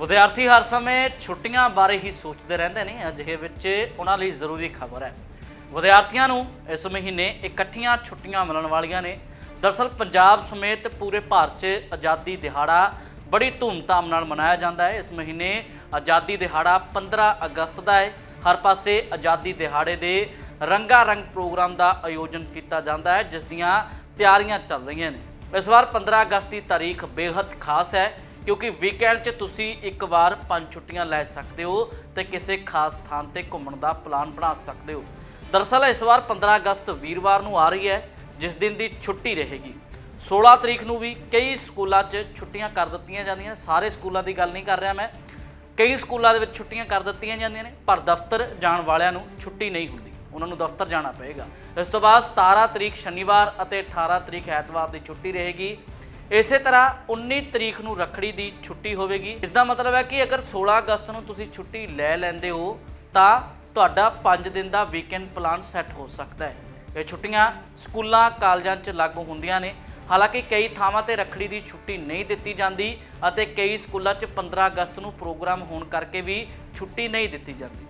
ਵਿਦਿਆਰਥੀ ਹਰ ਸਮੇਂ ਛੁੱਟੀਆਂ ਬਾਰੇ ਹੀ ਸੋਚਦੇ ਰਹਿੰਦੇ ਨੇ, ਅਜਿਹੇ ਵਿੱਚ ਉਹਨਾਂ ਲਈ ਜ਼ਰੂਰੀ ਖਬਰ ਹੈ। ਵਿਦਿਆਰਥੀਆਂ ਨੂੰ ਇਸ ਮਹੀਨੇ ਇਕੱਠੀਆਂ ਛੁੱਟੀਆਂ ਮਿਲਣ ਵਾਲੀਆਂ ਨੇ। ਦਰਸਲ ਪੰਜਾਬ ਸਮੇਤ ਪੂਰੇ ਭਾਰਤ 'ਚ ਆਜ਼ਾਦੀ ਦਿਹਾੜਾ ਬੜੀ ਧੂਮਧਾਮ ਨਾਲ ਮਨਾਇਆ ਜਾਂਦਾ ਹੈ। ਇਸ ਮਹੀਨੇ ਆਜ਼ਾਦੀ ਦਿਹਾੜਾ 15 ਅਗਸਤ ਦਾ ਹੈ। ਹਰ ਪਾਸੇ ਆਜ਼ਾਦੀ ਦਿਹਾੜੇ ਦੇ ਰੰਗਾ ਰੰਗ ਪ੍ਰੋਗਰਾਮ ਦਾ ਆਯੋਜਨ ਕੀਤਾ ਜਾਂਦਾ ਹੈ, ਜਿਸ ਦੀਆਂ ਤਿਆਰੀਆਂ ਚੱਲ ਰਹੀਆਂ ਨੇ। ਇਸ ਵਾਰ 15 ਅਗਸਤ ਦੀ ਤਾਰੀਖ ਬੇहद ਖਾਸ ਹੈ। ਕਿਉਂਕਿ ਵੀਕਐਂਡ 'ਚ ਤੁਸੀਂ ਇੱਕ ਵਾਰ ਪੰਜ ਛੁੱਟੀਆਂ ਲੈ ਸਕਦੇ ਹੋ ਤੇ ਕਿਸੇ ਖਾਸ ਥਾਂ ਤੇ ਘੁੰਮਣ ਦਾ ਪਲਾਨ ਬਣਾ ਸਕਦੇ ਹੋ। ਦਰਅਸਲ ਇਸ ਵਾਰ 15 ਅਗਸਤ ਵੀਰਵਾਰ ਨੂੰ ਆ ਰਹੀ ਹੈ, ਜਿਸ ਦਿਨ ਦੀ ਛੁੱਟੀ ਰਹੇਗੀ। 16 ਤਰੀਕ ਨੂੰ ਵੀ ਕਈ ਸਕੂਲਾਂ 'ਚ ਛੁੱਟੀਆਂ ਕਰ ਦਿੱਤੀਆਂ ਜਾਂਦੀਆਂ ਸਾਰੇ ਸਕੂਲਾਂ ਦੀ ਗੱਲ ਨਹੀਂ ਕਰ ਰਿਹਾ ਮੈਂ। ਕਈ ਸਕੂਲਾਂ ਦੇ ਵਿੱਚ ਛੁੱਟੀਆਂ ਕਰ ਦਿੱਤੀਆਂ ਜਾਂਦੀਆਂ ਨੇ, ਪਰ ਦਫ਼ਤਰ ਜਾਣ ਵਾਲਿਆਂ ਨੂੰ ਛੁੱਟੀ ਨਹੀਂ ਹੁੰਦੀ। ਉਹਨਾਂ ਨੂੰ ਦਫ਼ਤਰ ਜਾਣਾ ਪਏਗਾ। ਇਸ ਤੋਂ ਬਾਅਦ 17 ਤਰੀਕ ਸ਼ਨੀਵਾਰ ਅਤੇ 18 ਤਰੀਕ ਐਤਵਾਰ ਦੀ ਛੁੱਟੀ ਰਹੇਗੀ। ਇਸੇ ਤਰ੍ਹਾਂ 19 ਤਰੀਕ ਨੂੰ ਰੱਖੜੀ ਦੀ ਛੁੱਟੀ ਹੋਵੇਗੀ। ਇਸ ਦਾ ਮਤਲਬ ਹੈ ਕਿ ਅਗਰ 16 ਅਗਸਤ ਨੂੰ ਤੁਸੀਂ ਛੁੱਟੀ ਲੈ ਲੈਂਦੇ ਹੋ, ਤਾਂ ਤੁਹਾਡਾ 5 ਦਿਨ ਦਾ ਵੀਕਐਂਡ ਪਲਾਨ ਸੈੱਟ ਹੋ ਸਕਦਾ ਹੈ। ਇਹ ਛੁੱਟੀਆਂ ਸਕੂਲਾਂ, ਕਾਲਜਾਂ 'ਚ ਲਾਗੂ ਹੁੰਦੀਆਂ ਨੇ। ਹਾਲਾਂਕਿ ਕਈ ਥਾਵਾਂ ਤੇ ਰੱਖੜੀ ਦੀ ਛੁੱਟੀ ਨਹੀਂ ਦਿੱਤੀ ਜਾਂਦੀ ਅਤੇ ਕਈ ਸਕੂਲਾਂ 'ਚ 15 ਅਗਸਤ ਨੂੰ ਪ੍ਰੋਗਰਾਮ ਹੋਣ ਕਰਕੇ ਵੀ ਛੁੱਟੀ ਨਹੀਂ ਦਿੱਤੀ ਜਾਂਦੀ।